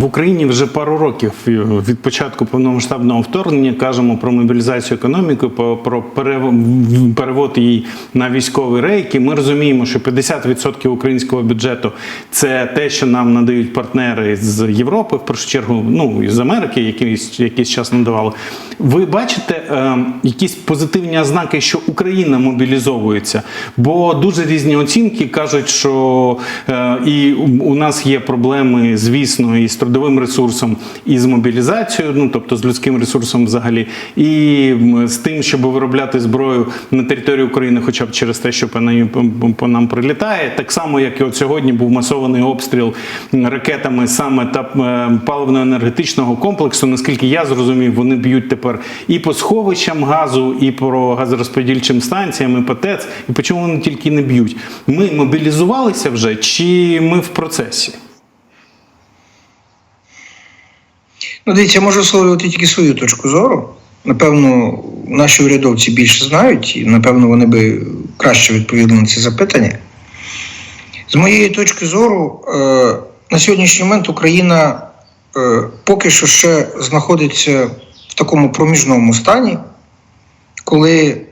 В Україні вже пару років е, від початку повномасштабного вторгнення кажемо про мобілізацію економіки, про перевод її на військові рейки. Ми розуміємо, що 50% українського бюджету це те, що нам надають партнери з Європи, в першу чергу, ну з Америки, якийсь якийсь час надавали. Ви бачите е, якісь позитивні ознаки, що Україна мобілізовується? Бо дуже різні оцінки кажуть, що е, і у у нас є проблеми, звісно, і з трудовим ресурсом, і з мобілізацією, ну тобто з людським ресурсом взагалі, і з тим, щоб виробляти зброю на території України, хоча б через те, що по, нам прилітає. Так само, як і от сьогодні був масований обстріл ракетами саме та е, паливно-енергетичного комплексу. Наскільки я зрозумів, вони б'ють тепер і по сховищам газу, і по газорозподільчим станціям, і по ТЕЦ, і по чому вони тільки не б'ють. Ми мобілізувалися вже, чи ми в процесі? Ну, дивіться, я можу висловлювати тільки свою точку зору. Напевно, наші урядовці більше знають, і напевно вони би краще відповіли на ці запитання. З моєї точки зору, е, на сьогоднішній момент Україна е, поки що ще знаходиться в такому проміжному стані, коли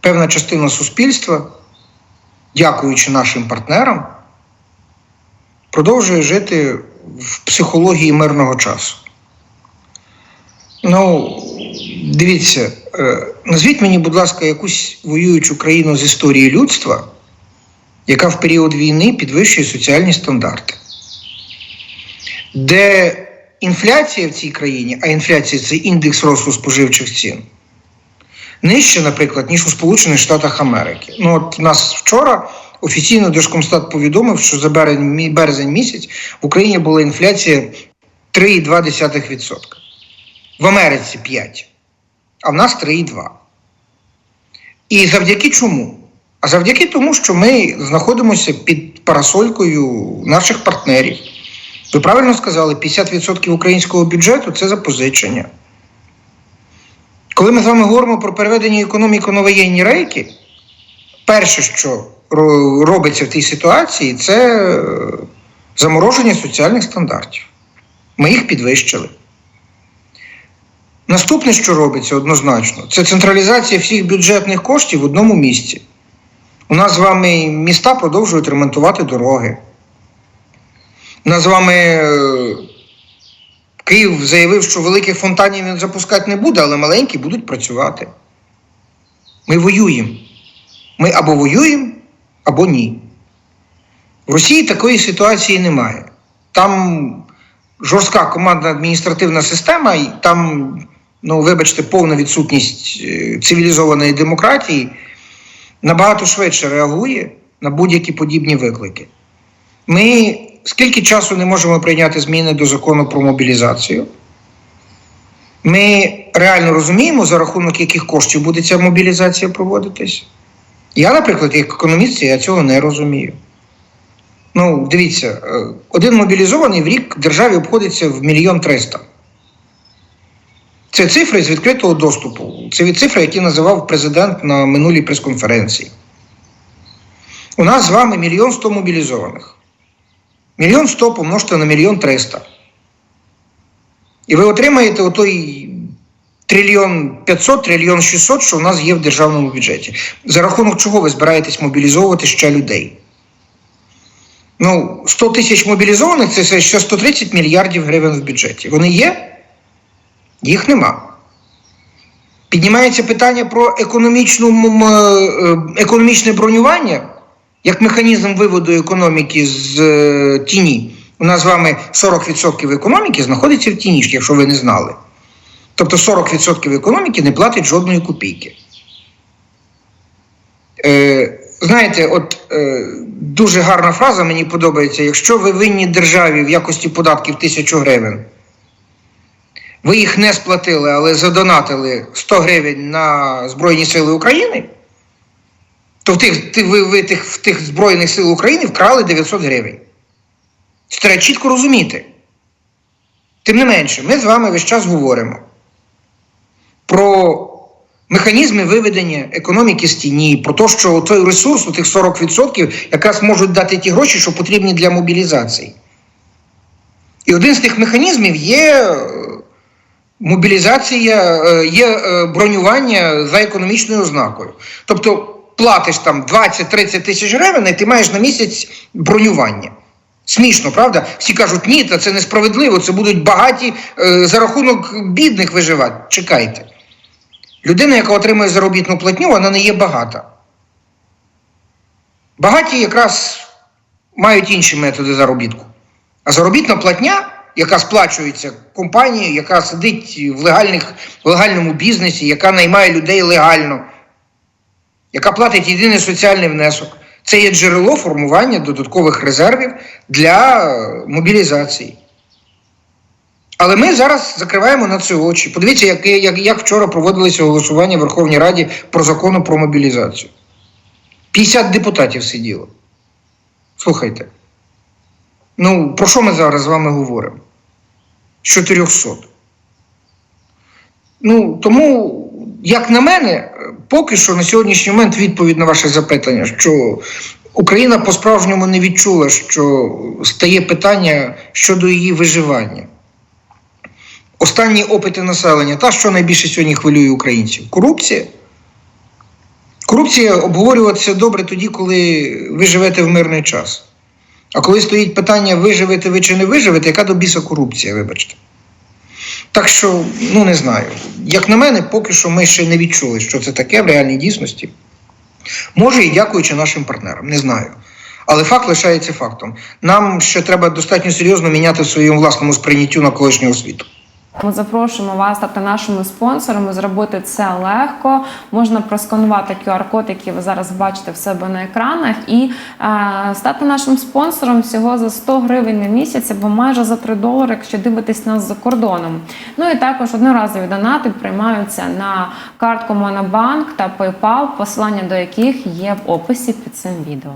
певна частина суспільства, дякуючи нашим партнерам, продовжує жити в психології мирного часу. Ну, дивіться, е, назвіть мені, будь ласка, якусь воюючу країну з історії людства, яка в період війни підвищує соціальні стандарти, де інфляція в цій країні, а інфляція це індекс росту споживчих цін, нижче, наприклад, ніж у Сполучених Штатах Америки. Ну, от нас вчора офіційно Держкомстат повідомив, що за березень місяць в Україні була інфляція 3,2%. В Америці 5, а в нас 3,2. І завдяки чому? А завдяки тому, що ми знаходимося під парасолькою наших партнерів. Ви правильно сказали, 50% українського бюджету це запозичення. Коли ми з вами говоримо про переведення економіки на воєнні рейки, перше, що робиться в тій ситуації, це е, замороження соціальних стандартів. Ми їх підвищили. Наступне, що робиться однозначно, це централізація всіх бюджетних коштів в одному місці. У нас з вами міста продовжують ремонтувати дороги. У нас з вами е, Київ заявив, що великих фонтанів він запускати не буде, але маленькі будуть працювати. Ми воюємо. Ми або воюємо, або ні. В Росії такої ситуації немає. Там жорстка командна адміністративна система, і там, ну, вибачте, повна відсутність е, цивілізованої демократії набагато швидше реагує на будь-які подібні виклики. Ми скільки часу не можемо прийняти зміни до закону про мобілізацію? Ми реально розуміємо, за рахунок яких коштів буде ця мобілізація проводитись? Я, наприклад, як економіст, я цього не розумію. Ну, дивіться, е, один мобілізований в рік державі обходиться в мільйон триста. Це цифри з відкритого доступу. Це від цифри, які називав президент на минулій прес-конференції. У нас з вами мільйон сто мобілізованих. Мільйон сто помножте на мільйон триста. І ви отримаєте отой трильйон 500, трильйон 600, що у нас є в державному бюджеті. За рахунок чого ви збираєтесь мобілізовувати ще людей? Ну, 100 тисяч мобілізованих це ще 130 мільярдів гривень в бюджеті. Вони є? Їх нема. Піднімається питання про економічну, е, економічне бронювання як механізм виводу економіки з е, тіні. У нас з вами 40% економіки знаходиться в тіні, якщо ви не знали. Тобто 40% економіки не платить жодної копійки. Е, знаєте, от е, дуже гарна фраза мені подобається: якщо ви винні державі в якості податків тисячу гривень, ви їх не сплатили, але задонатили 100 гривень на Збройні Сили України, то тих, ви, ви тих, в тих Збройних сил України вкрали 900 гривень. Це треба чітко розуміти. Тим не менше, ми з вами весь час говоримо про механізми виведення економіки з тіні, про те, що той ресурс, у тих 40%, якраз можуть дати ті гроші, що потрібні для мобілізації. І один з тих механізмів є е, мобілізація, е, є е, бронювання за економічною ознакою. Тобто платиш там 20-30 тисяч гривень, і ти маєш на місяць бронювання. Смішно, правда? Всі кажуть, ні, та це несправедливо, це будуть багаті е, за рахунок бідних виживати. Чекайте. Людина, яка отримує заробітну платню, вона не є багата. Багаті якраз мають інші методи заробітку. А заробітна платня, яка сплачується компанією, яка сидить в, легальних, в легальному бізнесі, яка наймає людей легально, яка платить єдиний соціальний внесок, це є джерело формування додаткових резервів для е, мобілізації. Але ми зараз закриваємо на це очі. Подивіться, як, як, як вчора проводилося голосування в Верховній Раді про закону про мобілізацію. 50 депутатів сиділо. Слухайте. Ну, про що ми зараз з вами говоримо? З 400. Ну, тому, як на мене, поки що на сьогоднішній момент відповідь на ваше запитання, що Україна по-справжньому не відчула, що стає питання щодо її виживання. Останні опити населення, та що найбільше сьогодні хвилює українців? Корупція. Корупція обговорюватися добре тоді, коли ви живете в мирний час. А коли стоїть питання, виживете ви чи не виживете, яка до біса корупція, вибачте. Так що, ну не знаю. Як на мене, поки що ми ще не відчули, що це таке в реальній дійсності. Може, і дякуючи нашим партнерам, не знаю. Але факт лишається фактом. Нам ще треба достатньо серйозно міняти в своєму власному сприйняттю на колишнього світу. Ми запрошуємо вас стати нашими спонсорами. Зробити це легко. Можна просканувати QR-код, який ви зараз бачите в себе на екранах, і е, стати нашим спонсором всього за 100 гривень на місяць або майже за 3 долари, якщо дивитесь нас за кордоном. Ну і також одноразові донати приймаються на картку Монобанк та PayPal, посилання до яких є в описі під цим відео.